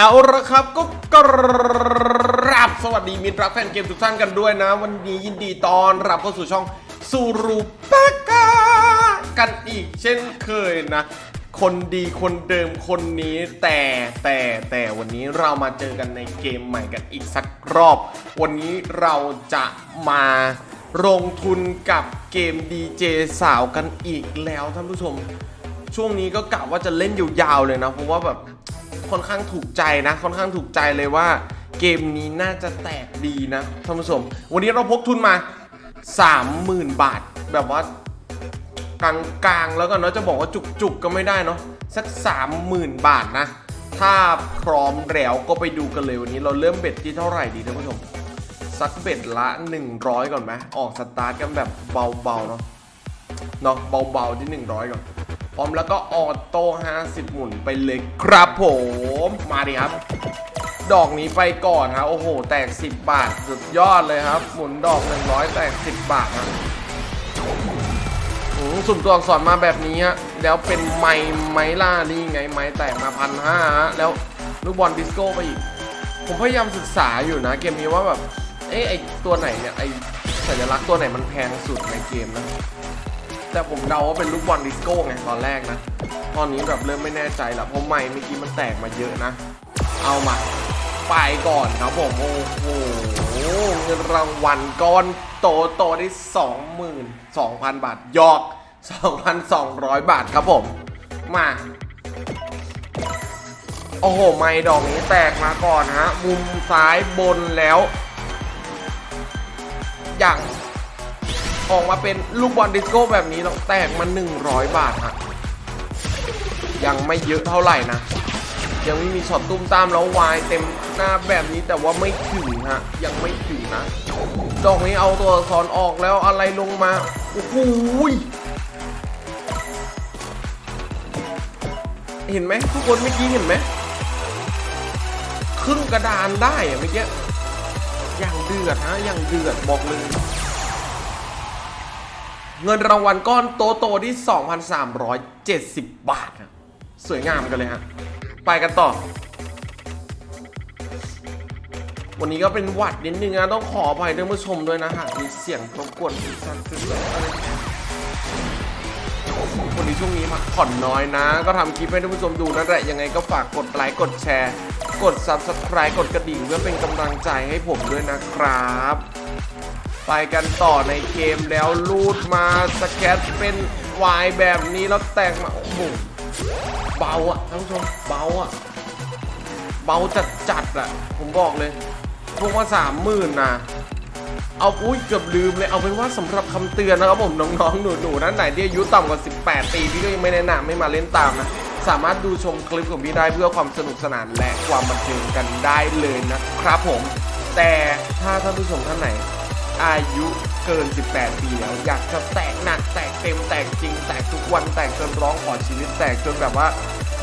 เอาละครับก็กราบสวัสดีมิตรรักแฟนเกมทุกท่านกันด้วยนะ วันนี้ยินดีตอนรับเข้าสู่ช่องสูรูปากากันอีกเช่นเคยนะ คนดีคนเดิมคนนี้แต่แต่แต่วันนี้เรามาเจอกันในเกมใหม่กันอีกสักรอบ วันนี้เราจะมาลงทุนกับเกมดีเจสาวกันอีกแล้วท่านผู้ชม ช่วงนี้ก็กะว่าจะเล่นยาวๆเลยนะเพราะว่าแบบ ค่อนข้างถูกใจนะ ค่อนข้างถูกใจเลยว่า เกมนี้น่าจะแตกดีนะท่านผู้ชม วันนี้เราพกทุนมา 30,000 บาท แบบว่ากลางๆแล้วกันเนาะจะบอกว่าจุกๆก็ไม่ได้เนาะสัก 30,000 บาทนะ ถ้าพร้อมแล้วก็ไปดูกันเลยวันนี้เราเริ่มเบ็ดที่เท่าไหร่ดีท่านผู้ชมสักเบ็ดละ 100 ก่อนไหมออกสตาร์ทกันแบบเบาๆเนาะเนาะเบาๆที่ 100 ก่อน ร้อมแล้วก็ออโต้50 หมุนไปเลยครับผม มาดิครับ ดอกนี้ไปก่อนครับ โอ้โห แตก 10 บาท สุดยอดเลยครับ หมุนดอก 100 แตก 10 บาทนะสุ่มตัวอักษรมาแบบนี้ฮะแล้วเป็นไม้ไม้ล่านี่ไงไม้แตกมาพันห้าฮะแล้วลูกบอลดิสโก้ไปอีก ผมพยายามศึกษาอยู่นะ เกมนี้ว่าแบบเอ๊ะไอตัวไหนเนี่ยไอสัญลักษณ์ตัวไหนมันแพงสุดในเกมนะ แต่ผมเดาว่าเป็นลูกบอลดิสโก้ไงตอนแรกนะ ตอนนี้แบบเริ่มไม่แน่ใจแล้วเพราะไม่เมื่อกี้มันแตกมาเยอะนะ เอามา ไปก่อนครับผมโอ้โหเงินรางวัลก้อนโตโตได้22,000บาทยอก2,200บาทครับผม มาโอ้โห ไม่ดอกนี้แตกมาก่อนฮะ มุมซ้ายบนแล้ว อย่าง ออกมาเป็นลูกบอลดิสโก้แบบนี้แล้วแตกมา 100 บาทฮะยังไม่เยอะเท่าไหร่นะ ยังไม่มีช็อตตุ้มตามแล้ววายเต็มหน้าแบบนี้แต่ว่าไม่ถึงฮะ ยังไม่ถึงนะดอกนี้เอาตัวสอักษรออกแล้วอะไรลงมาโอ้โหยเห็นไหมทุกคนเมื่อกี้เห็นไหมครึ่งกระดานได้อะเมื่อกี้อย่างเดือดฮะอย่างเดือดบอกเลย เงินรางวัลก้อนโตโตๆที่ 2,370 บาทครับสวยงามกันเลยฮะ ไปกันต่อ วันนี้ก็เป็นหวัดนิดนึงนะต้องขออภัยท่านผู้ชมด้วยนะฮะ มีเสียงรบกวนสั่นขึ้นอะไรวันนี้ช่วงนี้พักผ่อนน้อยนะ ก็ทำคลิปให้ท่านผู้ชมดูนั่นแหละยังไงก็ฝากกดไลค์กดแชร์ กด subscribe กดกระดิ่งเพื่อเป็นกำลังใจให้ผมด้วยนะครับ ไปกันต่อในเกมแล้วลูดมาสแกตเป็นวายแบบนี้แล้วแตกมาโอ้โหเบาอะท่านผู้ชมเบาอะเบาจัดจัดอะผมบอกเลยพวกว่าสามหมื่นนะเอาอุ้ยเกือบลืมเลยเอาเป็นว่าสำหรับคำเตือนนะครับผมน้องๆหนูๆนั้นไหนที่อายุต่ำกว่า 18 ปีพี่ก็ยังไม่แนะนำไม่มาเล่นตามนะสามารถดูชมคลิปของพี่ได้เพื่อความสนุกสนานและความบันเทิงกันได้เลยนะครับผม แต่ถ้าท่านผู้ชมท่านไหน อายุเกิน 18 ปีแล้ว อยากจะแตกหนักแตกเต็มแตกจริง แตกทุกวันแตกจนร้องขอชีวิตแตกจนแบบว่า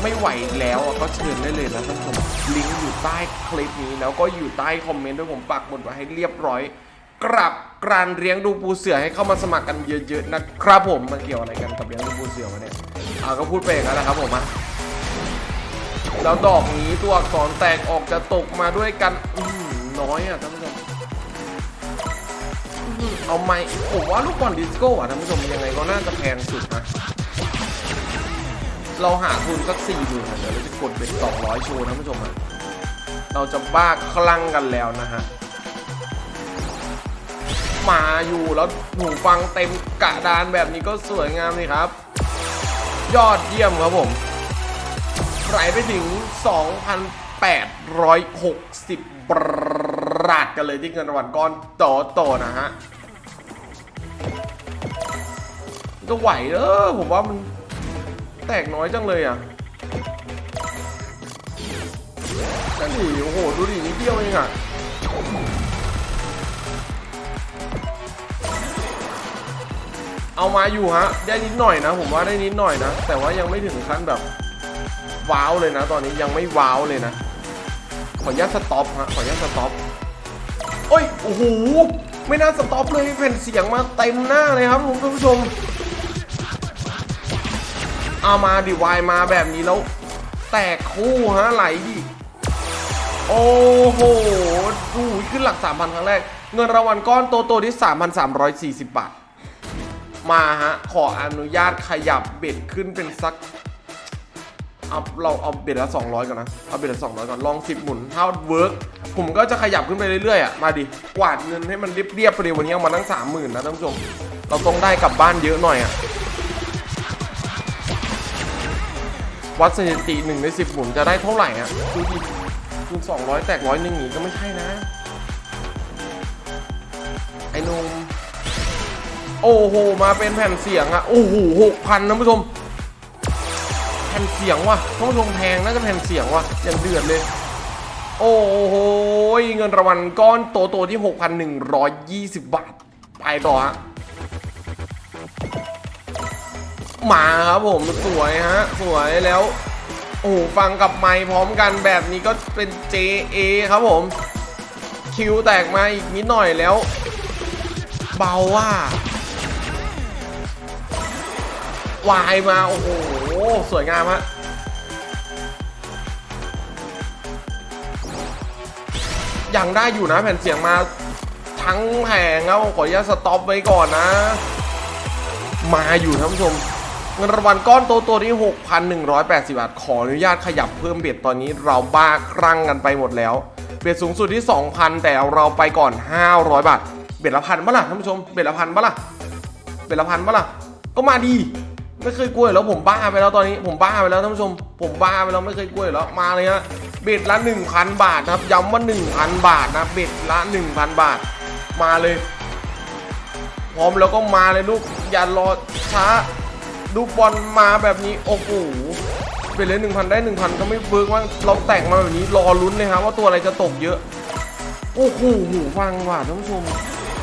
ไม่ไหวแล้วก็เชิญได้เลยนะท่านผู้ชมลิงก์อยู่ใต้คลิปนี้แล้วก็อยู่ใต้คอมเมนต์ด้วยผมปักหมดไว้ให้เรียบร้อยกราบกรานเลี้ยงดูปูเสือให้เข้ามาสมัครกันเยอะๆนะครับผมมันเกี่ยวอะไรกันกับเลี้ยงดูปูเสือวะเนี่ยอ่าก็พูดไปอย่างนั้นแหละครับผมอะแล้วดอกนี้ตัวอักษรแตกออกจะตกมาด้วยกันอืน้อยอะท่านผู้ชม เอาไหมผมว่าลูกบอลดิสโก้อะท่านผู้ชมยังไงก็น่าจะแพงสุดนะ เราหาทุนสักสี่หมื่นเดี๋ยวเราจะกดเป็นสองร้อยโชว์ท่านผู้ชมอะเราจะบ้าคลั่งกันแล้วนะฮะ มาอยู่แล้วหูฟังเต็มกระดานแบบนี้ก็สวยงามเลยครับ ยอดเยี่ยมครับผมไหลไปถึง 2,860 บาทกันเลยที่เงินรางวัลก้อนโตโตๆนะฮะก็ไหวเออผมว่ามันแตกน้อยจังเลยอะนั่นดิโอ้โห ดูดินิดเดียวเองอะเอามาอยู่ฮะ ได้นิดหน่อยนะ ผมว่าได้นิดหน่อยนะ แต่ว่ายังไม่ถึงขั้นแบบ ว้าวเลยนะ ตอนนี้ยังไม่ว้าวเลยนะ ขออนุญาตสต็อปฮะ ขออนุญาตสต็อป โอ้ย โอ้โห ไม่น่าสต็อปเลยแผ่นเสียงมาเต็มหน้าเลยครับคุณผู้ชม เอามาดิวายมาแบบนี้แล้ว แตกคู่ฮะไหลดิโอ้โหดูขึ้นหลัก 3,000 ครั้งแรก เงินรางวัลก้อนโตโตที่ 3,340 บาท มาฮะ ขออนุญาตขยับเบ็ดขึ้นเป็นสัก เอาเราเอาเบ็ดละ200ก่อนนะ เอาเบ็ดละ200ก่อน ลอง10หมุนถ้าเวิร์กผมก็จะขยับขึ้นไปเรื่อยๆอะ มาดิ กวาดเงินให้มันเรียบๆไปเลยวันนี้เอามาตั้ง30,000นะท่านผู้ชม เราต้องได้กลับบ้านเยอะหน่อยอะ วัดสถิติ1ใน10หมุนจะได้เท่าไหร่อะดูดิคูณ200แตกร้อยหนึ่งหนีก็ไม่ใช่นะ ไอ้นุ่มโอ้โห มาเป็นแผ่นเสียงอะ โอ้โหหกพันนะผู้ชม ผ่นเสียงว่ะท่านผู้ชมแพงน่าจะแผ่นเสียงว่ะยังเดือดเลย โอ้โหเงินรางวัลก้อนโตๆที่ 6,120 บาท ไปต่อฮะมาครับผมสวยฮะ สวยแล้ว โอ้ฟังกับไมค์พร้อมกันแบบนี้ก็เป็น JA ครับผม คิวแตกมาอีกนิดหน่อยแล้ว เบาว่า วายมา โอ้โห สวยงามฮะยังได้อยู่นะแผ่นเสียงมาทั้งแผงครับขออนุญาตสต็อปไว้ก่อนนะ มาอยู่ท่านผู้ชมเงินรางวัลก้อนโตตัวที่6,180 บาท ขออนุญาตขยับเพิ่มเบ็ดตอนนี้เราบ้าครั่งกันไปหมดแล้ว เบ็ดสูงสุดที่ 2,000 แต่เราไปก่อน 500 บาท เบ็ดละพันปะล่ะท่านผู้ชม เบ็ดละพันปะล่ะ เบ็ดละพันปะล่ะ ก็มาดี ไม่เคยกลัวอยู่แล้วผมบ้าไปแล้วตอนนี้ผมบ้าไปแล้วท่านผู้ชม ผมบ้าไปแล้วไม่เคยกลัวอยู่แล้วมาเลยฮะเบ็ดละ 1,000 บาทนะครับย้ำว่า 1,000 บาทนะเบ็ดละ 1,000 บาท มาเลย พร้อมแล้วก็มาเลยลูกอย่ารอช้าดูบอลมาแบบนี้โอ้โหเป็นเลยหนึ่งพันได้หนึ่งพันก็ไม่เบิร์กว่าเราแต่งมาแบบนี้รอลุ้นเลยครับว่าตัวอะไรจะตกเยอะโอ้โหหูฟังว่ะท่านผู้ชม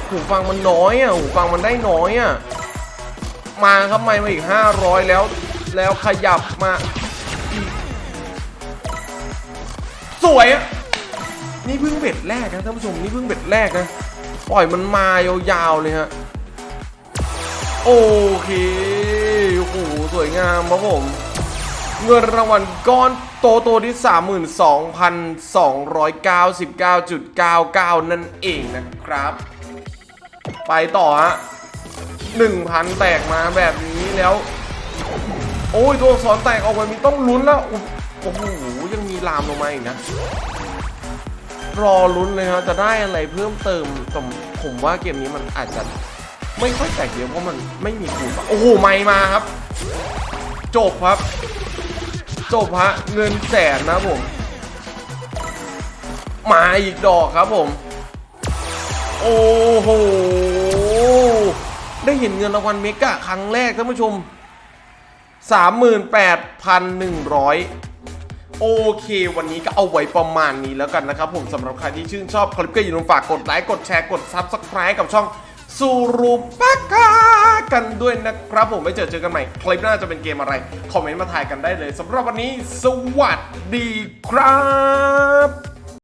หูฟังมันน้อยอะหูฟังมันได้น้อยอะ มาครับไม่มาอีกห้าร้อยแล้ว แล้วขยับมา สวยอะนี่เพิ่งเบ็ดแรกนะท่านผู้ชมนี่เพิ่งเบ็ดแรกนะปล่อยมันมายาวๆเลยฮะโอเคโอ้โหสวยงามครับผมเงินรางวัลก้อนโตโตที่ 32,299.99 นั่นเองนะครับ ไปต่อฮะ 1,000 แตกมาแบบนี้แล้ว โอ้ยตัวอักษรแตกออกมามีต้องลุ้นแล้ว โอ้โห ยังมีลามลงมาอีกนะ รอลุ้นเลยครับจะได้อะไรเพิ่มเติมแต่ผมว่าเกมนี้มันอาจจะไม่ค่อยแตกเยอะเพราะมันไม่มีคูณโอ้โห ไม่มาครับ จบครับ จบฮะเงินแสนนะผม มาอีกดอกครับผม โอ้โห ได้เห็นเงินรางวัลเมกะครั้งแรกท่านผู้ชม 38,100 โอเค วันนี้ก็เอาไว้ประมาณนี้แล้วกันนะครับผมสำหรับใครที่ชื่นชอบคลิปก็อย่าลืมฝากกดไลค์ กดแชร์ กด Subscribe กับช่องสูรูปากากันด้วยนะครับผมไว้เจอเจอกันใหม่ คลิปหน้าจะเป็นเกมอะไร คอมเมนต์มาทายกันได้เลยสำหรับวันนี้ สวัสดีครับ